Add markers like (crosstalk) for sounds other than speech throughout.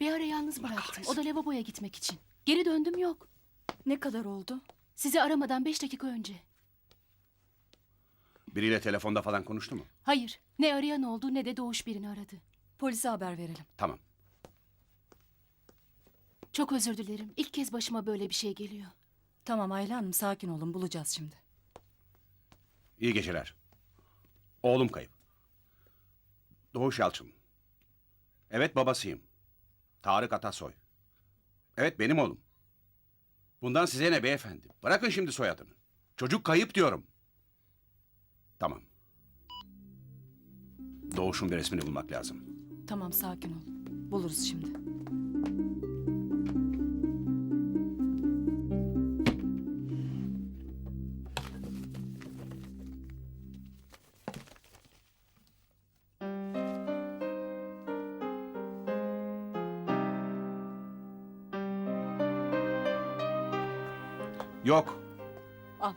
Bir ara yalnız bıraktım. O da lavaboya gitmek için. Geri döndüm yok. Ne kadar oldu? Sizi aramadan beş dakika önce. Biriyle telefonda falan konuştu mu? Hayır. Ne arayan oldu ne de Doğuş birini aradı. Polise haber verelim. Tamam. Çok özür dilerim. İlk kez başıma böyle bir şey geliyor. Tamam Ayla Hanım sakin olun bulacağız şimdi. İyi geceler. Oğlum kayıp. Doğuş Yalçın. Evet babasıyım. Tarık Atasoy. Evet benim oğlum. Bundan size ne beyefendi? Bırakın şimdi soyadını. Çocuk kayıp diyorum. Tamam. Doğuş'un bir resmini bulmak lazım. Tamam sakin ol. Buluruz şimdi. Yok. Al.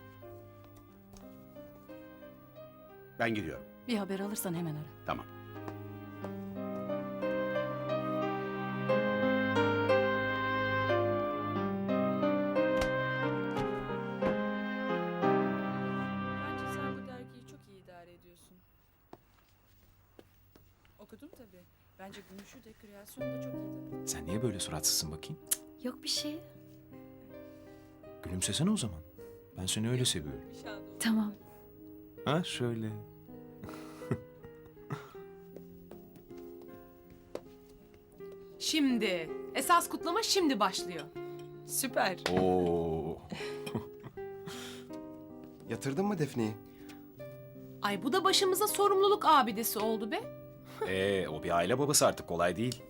Ben gidiyorum. Bir haber alırsan hemen ara. Tamam. Bence sen bu dergiyi çok iyi idare ediyorsun. Okudum tabii. Bence Gümüş'ü de kreasyonu da çok iyi tabii. Sen niye böyle suratsızsın bakayım? Yok bir şey. Gülümsesene o zaman. Ben seni öyle seviyorum. Tamam. Ha şöyle. Şimdi. Esas kutlama şimdi başlıyor. Süper. Oo. (laughs) Yatırdın mı Defne'yi? Ay bu da başımıza sorumluluk abidesi oldu be. (laughs) Ee, o bir aile babası artık kolay değil.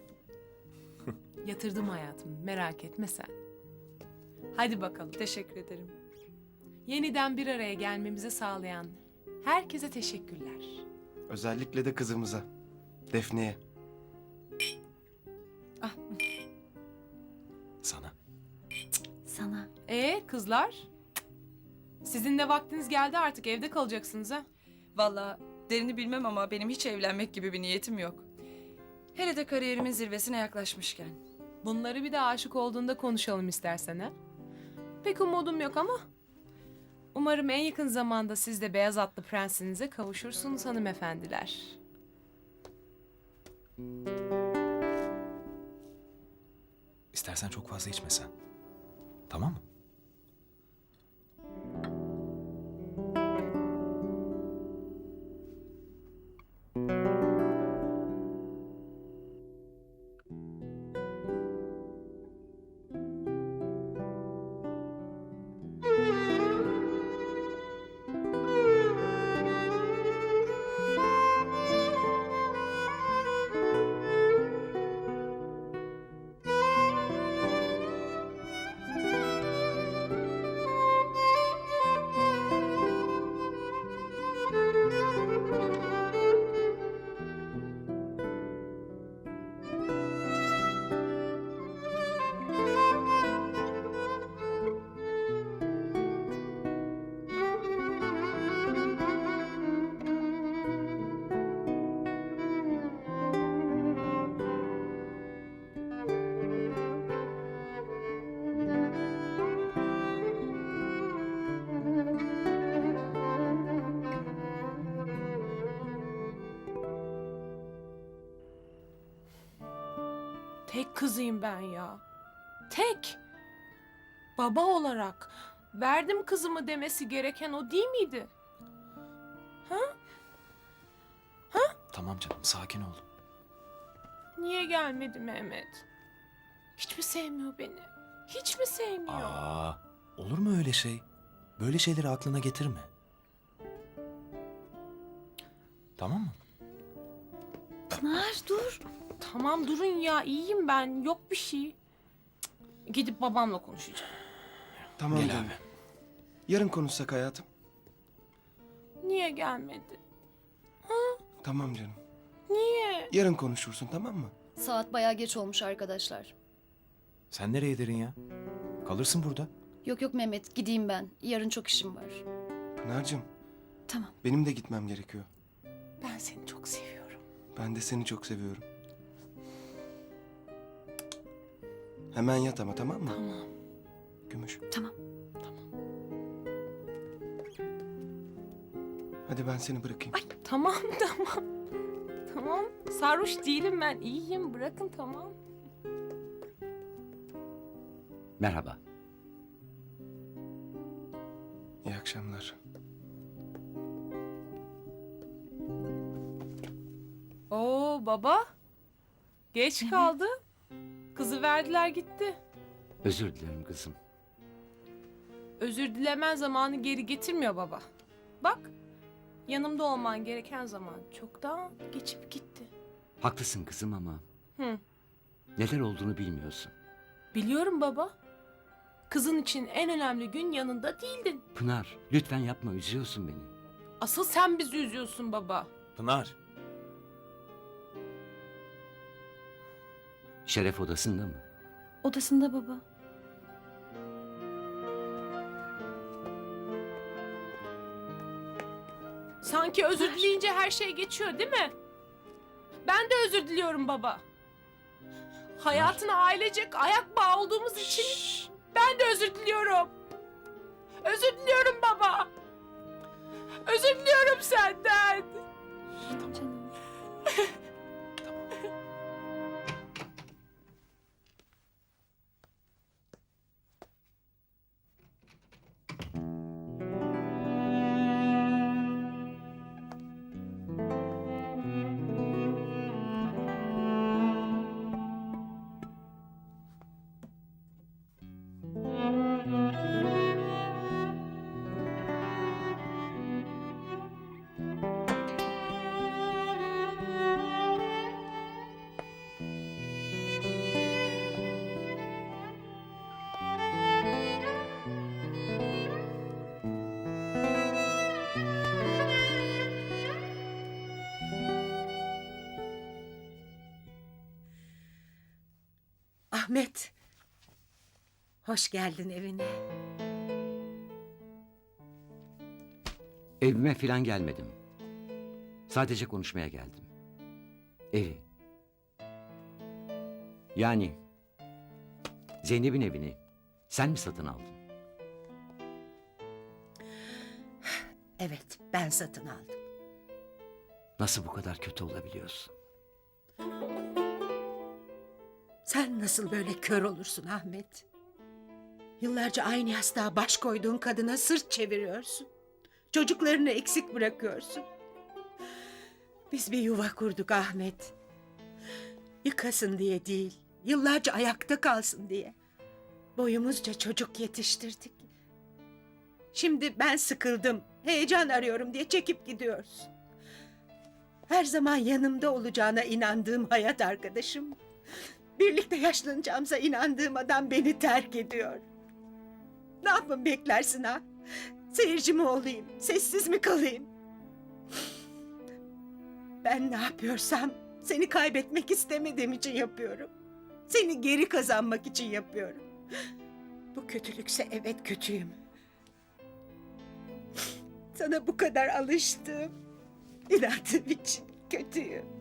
Yatırdım hayatım merak etme sen. Hadi bakalım. Teşekkür ederim. Yeniden bir araya gelmemizi sağlayan herkese teşekkürler. Özellikle de kızımıza. Defne'ye. Sana. Sana. Ee kızlar? Sizin de vaktiniz geldi artık evde kalacaksınız ha. Vallahi derini bilmem ama benim hiç evlenmek gibi bir niyetim yok. Hele de kariyerimin zirvesine yaklaşmışken. Bunları bir de aşık olduğunda konuşalım istersen ha. Pek umudum yok ama. Umarım en yakın zamanda siz de beyaz atlı prensinize kavuşursunuz hanımefendiler. İstersen çok fazla içmesen. Tamam mı? Tek kızıyım ben ya. Tek. Baba olarak verdim kızımı demesi gereken o değil miydi? Tamam canım sakin ol. Niye gelmedi Mehmet? Hiç mi sevmiyor beni? Hiç mi sevmiyor? Aa, olur mu öyle şey? Böyle şeyleri aklına getirme. Tamam mı? Pınar dur. Tamam durun ya iyiyim ben yok bir şey. Cık, Gidip babamla konuşacağım. Tamam Gel canım. abi. Yarın konuşsak hayatım. Niye gelmedi? Tamam canım. Niye? Yarın konuşursun tamam mı? Saat bayağı geç olmuş arkadaşlar. Sen nereye derin ya? Kalırsın burada. Yok yok Mehmet gideyim ben. Yarın çok işim var. Pınar'cığım Tamam. benim de gitmem gerekiyor. Ben seni çok seviyorum. Ben de seni çok seviyorum. Hemen yat ama tamam mı? Tamam. Gümüş. Tamam. Hadi ben seni bırakayım. Tamam (laughs) tamam. Tamam. Sarhoş değilim ben. İyiyim. Bırakın tamam. Merhaba. İyi akşamlar. Oo baba. Geç kaldı. Kızı verdiler gitti. Özür dilerim kızım. Özür dilemen zamanı geri getirmiyor baba. Bak. Yanımda olman gereken zaman çoktan geçip gitti. Haklısın kızım ama Hı. neler olduğunu bilmiyorsun. Biliyorum baba. Kızın için en önemli gün yanında değildin. Pınar lütfen yapma üzüyorsun beni. Asıl sen bizi üzüyorsun baba. Pınar. Şeref odasında mı? Odasında baba. Sanki özür dileyince her şey geçiyor değil mi? Ben de özür diliyorum baba. Hayatına ailecek ayak bağı olduğumuz için ben de özür diliyorum. Özür diliyorum baba. Ahmet. Hoş geldin evine. Evime falan gelmedim. Sadece konuşmaya geldim. Evi. Yani Zeynep'in evini sen mi satın aldın? Evet, ben satın aldım. Nasıl bu kadar kötü olabiliyorsun? Sen nasıl böyle kör olursun Ahmet? Yıllarca aynı yastığa baş koyduğun kadına sırt çeviriyorsun. Çocuklarını eksik bırakıyorsun. Biz bir yuva kurduk Ahmet. Yıkasın diye değil, yıllarca ayakta kalsın diye. Boyumuzca çocuk yetiştirdik. Şimdi ben sıkıldım, heyecan arıyorum diye çekip gidiyorsun. Her zaman yanımda olacağına inandığım hayat arkadaşım. Birlikte yaşlanacağımıza inandığım adam beni terk ediyor. Ne yapın beklersin ha? Seyirci mi olayım? Sessiz mi kalayım? Ben ne yapıyorsam seni kaybetmek istemediğim için yapıyorum. Seni geri kazanmak için yapıyorum. Bu kötülükse evet kötüyüm. Sana bu kadar alıştım. İnandığım için kötüyüm.